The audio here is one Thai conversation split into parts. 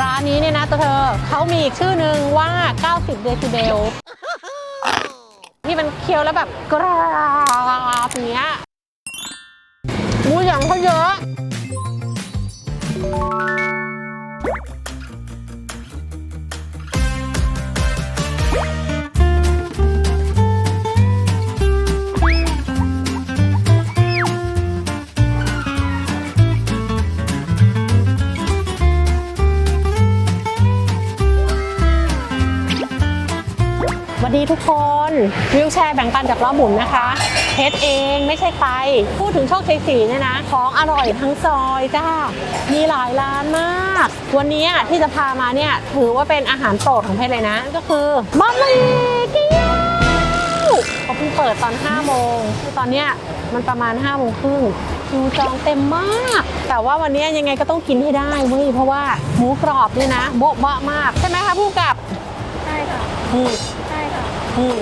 ร้านนี้เนี่ยนะตัวเธอเขามีอีกชื่อหนึ่งว่า 90 เดซิเบลที่มันเคี้ยวแล้วแบบกราบอย่างเนี้ยมูอย่างเขาเยอะ ทุกคนวิวแชร์แบ่งปันจากล้อหมุนนะคะเพชรเองไม่ใช่ใคร พูดถึงโชคชัยศรีเนี่ยนะของอร่อยทั้งซอยจ้ามีหลายร้านมาก วันนี้ที่จะพามาเนี่ยถือว่าเป็นอาหารโปรดของเพชรเลยนะ ก็คือบะหมี่เกี๊ยวเขาเพิ่งเปิดตอน5โมงคือตอนเนี้ยมันประมาณ5โมงครึ่งคิวจองเต็มมาก แต่ว่าวันนี้ยังไงก็ต้องกินให้ได้เว้ยเพราะว่าหมูกรอบเนี่ยนะโบ๊ะบะมาก ใช่ไหมคะผู้กำกับ ใช่ค่ะอืมใช่ ค่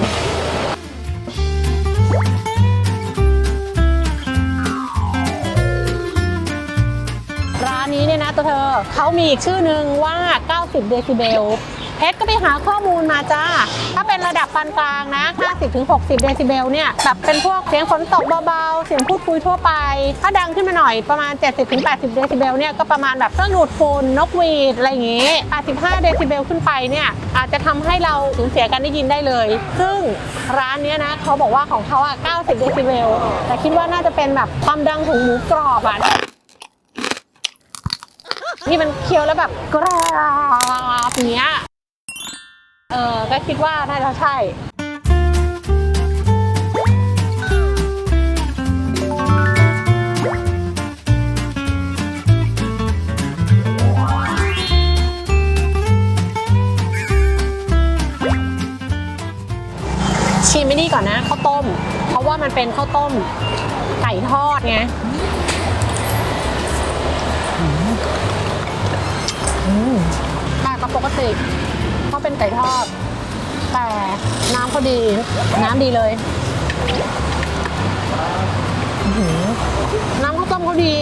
ร้านนี้เนี่ยนะตัวเธอเขามีอีกชื่อหนึ่งว่า 90 เดซิเบล เพชรก็ไปหาข้อมูลมาจ้า ถ้าเป็นระดับปานกลางนะ 50-60 เดซิเบลเนี่ยแบบเป็นพวกเสียงฝนตกเบาๆ เสียงพูดคุยทั่วไป ถ้าดังขึ้นมาหน่อยประมาณ 70-80 เดซิเบลเนี่ยก็ประมาณแบบเครื่องดูดฝุ่นนกหวีด อะไรอย่างงี้85เดซิเบลขึ้นไปเนี่ยอาจจะทำให้เราสูญเสียการได้ยินได้เลย ซึ่งร้านเนี้ยนะเขาบอกว่าของเขาอะ 90 เดซิเบล แต่คิดว่าน่าจะเป็นแบบความดังของหมูกรอบอะที่มันเคี้ยวแล้วแบบกรอบเงี้ย เออก็คิดว่าน่าจะใช่ชิมไม่นี่ก่อนนะข้าวต้ม เพราะว่ามันเป็นข้าวต้มไก่ทอดไงแปลกกว่าปกติ เป็นไก่ทอด แต่น้ำเขาดี น้ำดีเลยน้ำข้าวต้มเขาดี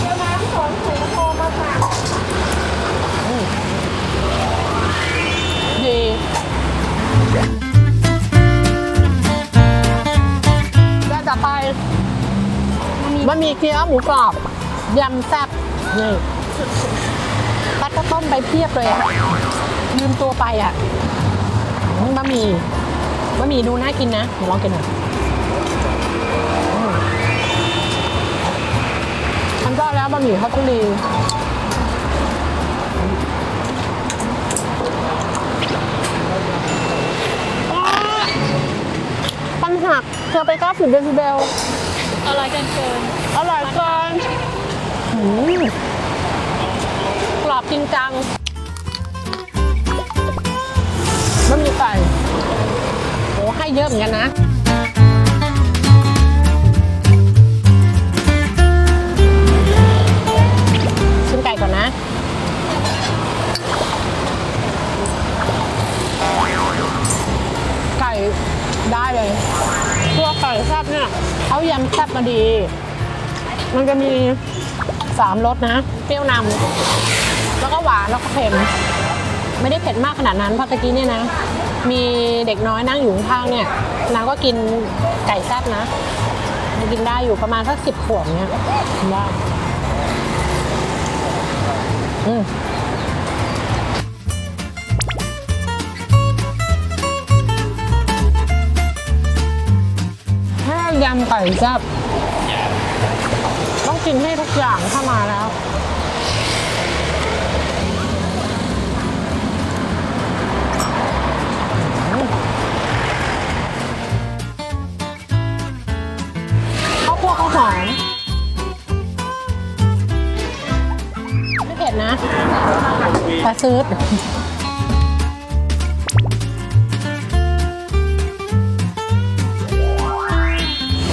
เจ้าน้ำสอนสิงคโปร์มาฝากดีแล้วจะไปบะหมี่เกี๊ยวหมูกรอบยำแซ่บนี่ ก็ต้มไปเพียบเลยอะลืมตัวไปอะอืมบะหมี่บะหมี่ดูน่ากินนะเดี๋ยวลองกินหน่อยอืมฉันก็แล้วบะหมี่เขาต้องดีอ้าปัญหักเธอไป90เดซิเบลอะไรกันเกินอร่อยเกินหืมกรอบ จริงจังไม่มีไก่โอ้ให้เยอะเหมือนกันนะ ชิมไก่ก่อนนะ ไก่ได้เลยตัวไก่แซ่บเนี่ยเขายำแซ่บมาดี มันจะมีสามรสนะ เปรี้ยวนำ แล้วก็หวานแล้วก็เค็ม ไม่ได้เผ็ดมากขนาดนั้นเพราะตะกี้เนี่ยนะ มีเด็กน้อยนั่งอยู่ข้างเนี่ยนางก็กินไก่แซ่บนะกินได้อยู่ประมาณสักสิบขวบเนี่ยกินได้อืมยำไก่แซ่บต้องกินให้ทุกอย่างถ้ามาแล้ว อมไม่เผ็ดนะปลาซื้ด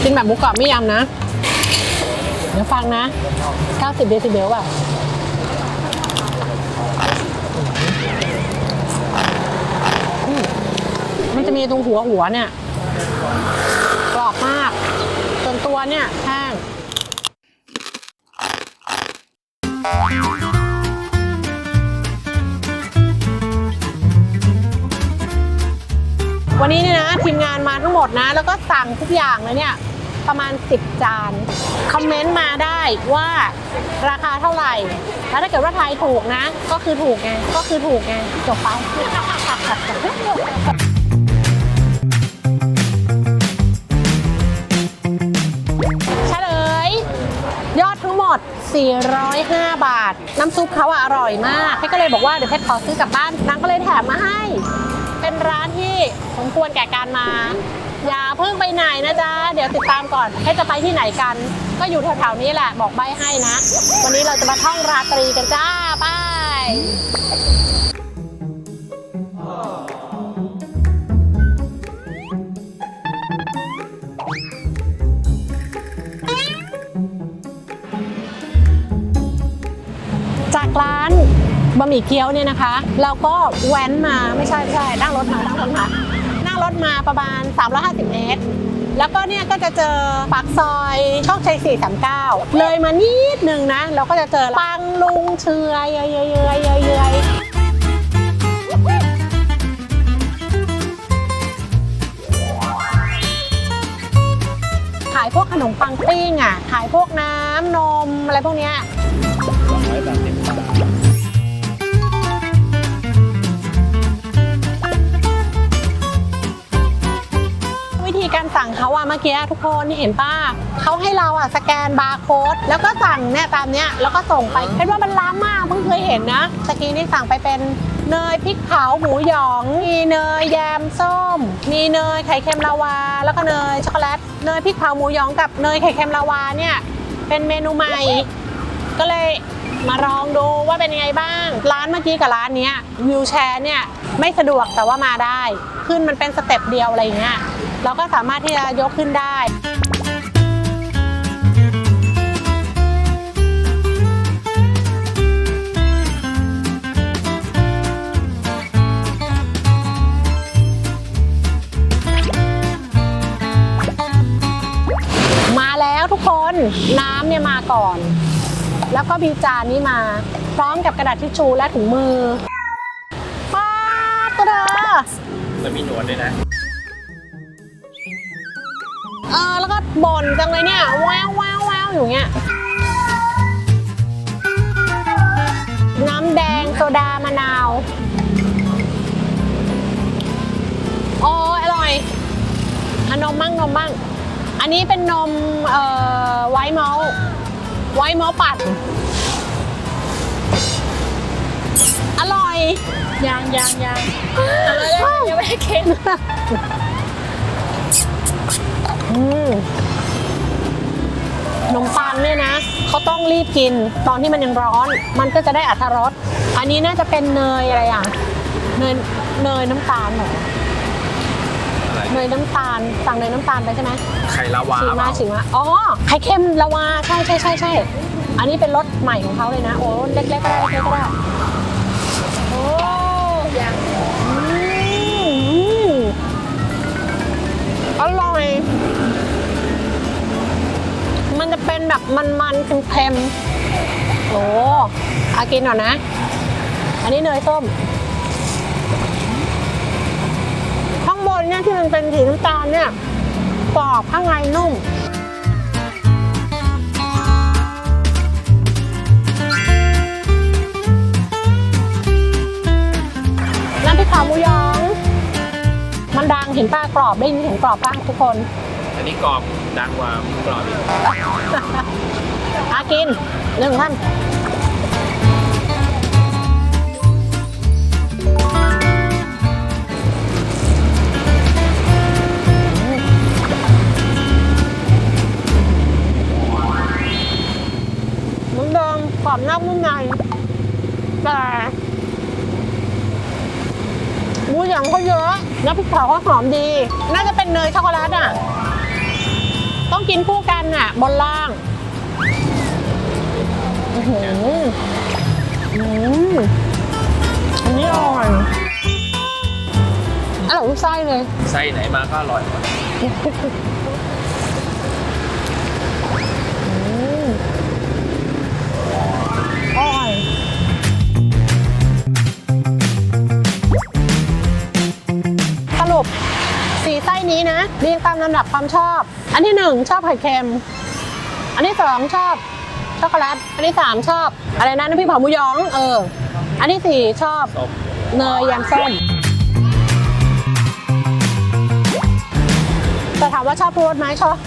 กินแบบหมูกรอบไม่ยำนะ เดี๋ยวฟังนะ 90 เดซิเบลอะมันจะมีตรงหัวหัวเนี่ย กรอบมาก คะเนี่ยแห้งวันนี้เนี่ยนะทีมงานมาทั้งหมดนะ แล้วก็สั่งทุกอย่างเลยเนี่ยประมาณ 10 จาน คอมเมนต์มาได้ว่าราคาเท่าไหร่ แล้วถ้าเกิดว่าทายถูกนะ ก็คือถูกไง ก็คือถูกไง จบไป 405 บาท น้ำซุปเขาอะอร่อยมากเพชรก็เลยบอกว่าเดี๋ยวเพชรขอซื้อกลับบ้านนางก็เลยแถมมาให้ เป็นร้านที่สมควรแก่การมา อย่าเพิ่งไปไหนนะจ๊ะ เดี๋ยวติดตามก่อนให้จะไปที่ไหนกัน ก็อยู่แถวๆนี้แหละบอกใบให้นะ วันนี้เราจะมาท่องราตรีกันจ้าไป ร้านบะหมี่เกี๊ยวเนี่ยนะคะ เราก็แว้นมาไม่ใช่ไม่ใช่นั่งรถมานั่งรถมานั่งรถมาประมาณ 350 เมตร แล้วก็เนี่ยก็จะเจอปากซอยโชคชัย 439 เลยมานิดนึงนะ เราก็จะเจอปังลุงเชือยเยยเยยเยยเยยเยยขายพวกขนมปังปิ้งอะ ขายพวกน้ำนมอะไรพวกเนี้ย การสั่งเขาอะเมื่อกี้ทุกคนเห็นป้าเขาให้เราอะสแกนบาร์โค้ดแล้วก็สั่งเนี่ยตามเนี้ยแล้วก็ส่งไปเห็นว่ามันล้ำมากเพิ่งเคยเห็นนะตะกี้นี่สั่งไปเป็นเนยพริกเผาหมูหยอง มีเนยแยมส้ม มีเนยไข่เค็มลาวา แล้วก็เนยช็อกโกแลตเนยพริกเผาหมูหยองกับเนยไข่เค็มลาวาเนี่ยเป็นเมนูใหม่ ก็เลยมาลองดูว่าเป็นยังไงบ้าง ร้านเมื่อกี้กับร้านนี้วิวแชร์เนี่ยไม่สะดวกแต่ว่ามาได้ ขึ้นมันเป็นสเต็ปเดียวอะไรอย่างเงี้ย เราก็สามารถที่จะยกขึ้นได้มาแล้วทุกคนน้ำเนี่ยมาก่อน แล้วก็มีจานนี้มา พร้อมกับกระดาษทิชชูและถุงมือป้าตัวเธอจะมีหนวดด้วยนะ เออ แล้วก็บ่นจังเลยเนี่ยแววแววแววอยู่เงี้ย น้ำแดงโซดามะนาว โอ้อร่อยอะนมมั่งนมมั่ง อันนี้เป็นนม เอ่อ ไวท์เมาส์ไวท์เมาส์ปัด อร่อย ยังยังยังอะไรนะยังไม่ได้เค็ม นมปังเนี่ยนะเขาต้องรีบกินตอนที่มันยังร้อน มันก็จะได้อัตรสอันนี้น่าจะเป็นเนยอะไรอะเนยเนยน้ำตาลเหรออะไรเนยน้ำตาลสั่งเนยน้ำตาลไปใช่ไหมไข่ลาวาชิมเปมาล่าชิมมาอ๋อไข่เค็มละวาใช่ใช่ใช่ใช่อันนี้เป็นรสใหม่ของเขาเลยนะโอ้เล็กๆก็ได้เล็กๆก็ได้ มันจะเป็นแบบมันๆเค็มๆโอ้อากินหน่อยนะ อันนี้เนยส้ม ข้างบนเนี่ยที่มันเป็นสีน้ำตาลเนี่ยกรอบข้างในนุ่มน้ำพริกเผาหมูยอง มันดังเห็นป้ากรอบได้ยินเสียงกรอบป้าทุกคน อันนี้กรอบ ดังกว่าหมูกรอบอีกอากินหนึ่งท่านเหมือนเดิมกรอบนอกนุ่มในแต่หมูหยองเขาเยอะน้ำพริกเผาเขาหอมดี น่าจะเป็นเนยช็อกโกแลตอะ ต้องกินคู่กันอะ บนล่างอื้อหืออืมอันนี้อร่อยอร่อยทุกไส้เลย ไส้ไหนมาก็อร่อยหมด เรียงตามลำดับความชอบ อันที่หนึ่งชอบไข่เค็ม อันที่สองชอบช็อกโกแลต อันที่สามชอบ อะไรนะน้ำพริกเผาหมูหยองเออ อันที่สี่ชอบส้มเนยยำส้มแต่ถามว่าชอบรสไหมชอบ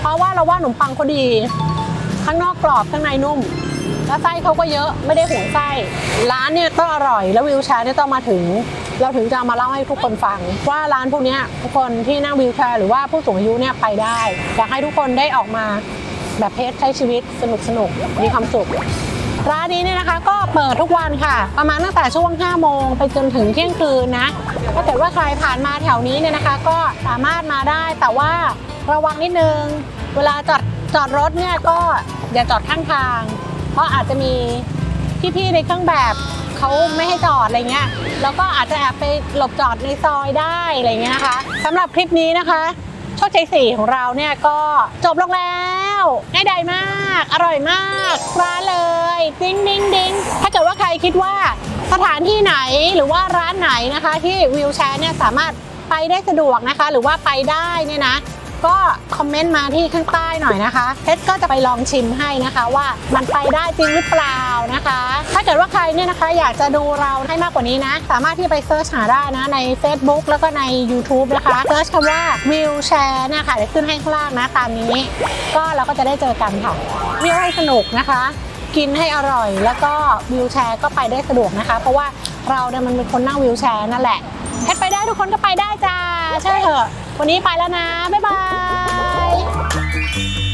เพราะว่าเราว่าขนมปังเขาดี ข้างนอกกรอบข้างในนุ่ม แล้วไส้เขาก็เยอะไม่ได้ห่วงไส้ ร้านเนี่ยต้องอร่อยแล้ววิวแชร์เนี่ยต้องมาถึง เราถึงจะมาเล่าให้ทุกคนฟัง ว่าร้านพวกนี้ทุกคนที่นั่งวิวแชร์หรือว่าผู้สูงอายุเนี่ยไปได้ อยากให้ทุกคนได้ออกมาแบบเพจใช้ชีวิตสนุกสนุกมีความสุขร้านนี้เนี่ยนะคะก็เปิดทุกวันค่ะ ประมาณตั้งแต่ช่วง 5 โมงไปจนถึงเที่ยงคืนนะถ้าเกิดว่าใครผ่านมาแถวนี้เนี่ยนะคะ ก็สามารถมาได้แต่ว่าระวังนิดนึง เวลาจอดจอดรถเนี่ยก็อย่าจอดข้างทาง เพราะอาจจะมีพี่ๆในเครื่องแบบเขาไม่ให้จอดอะไรเงี้ยแล้วก็อาจจะแอบไปหลบจอดในซอยได้อะไรเงี้ยนะคะสำหรับคลิปนี้นะคะโชคชัยสี่ของเราเนี่ยก็จบลงแล้วง่ายดายมาก อร่อยมากร้านเลยดิ้งดิ้งดิ้งถ้าเกิดว่าใครคิดว่าสถานที่ไหนหรือว่าร้านไหนนะคะ ที่วิวแชร์เนี่ยสามารถไปได้สะดวกนะคะ หรือว่าไปได้เนี่ยนะ ก็คอมเมนต์มาที่ข้างใต้หน่อยนะคะเพชรก็จะไปลองชิมให้นะคะว่ามันไปได้จริงหรือเปล่านะคะ ถ้าเกิดว่าใครเนี่ยนะคะอยากจะดูเราให้มากกว่านี้นะ สามารถที่ไปเซิร์ชหาได้นะใน Facebook แล้วก็ใน YouTube นะคะเซิร์ชคำว่าวิวแชร์เนี่ยค่ะเดี๋ยวขึ้นให้ข้างล่างนะตามนี้ ก็เราก็จะได้เจอกันค่ะวิวให้สนุกนะคะ กินให้อร่อย แล้วก็วิวแชร์ก็ไปได้สะดวกนะคะ เพราะว่าเราเนี่ยมันเป็นคนนั่งวิวแชร์นั่นแหละเพชรไปได้ทุกคนก็ไปได้จ้าใช่เถอะ วันนี้ไปแล้วนะ บ๊ายบาย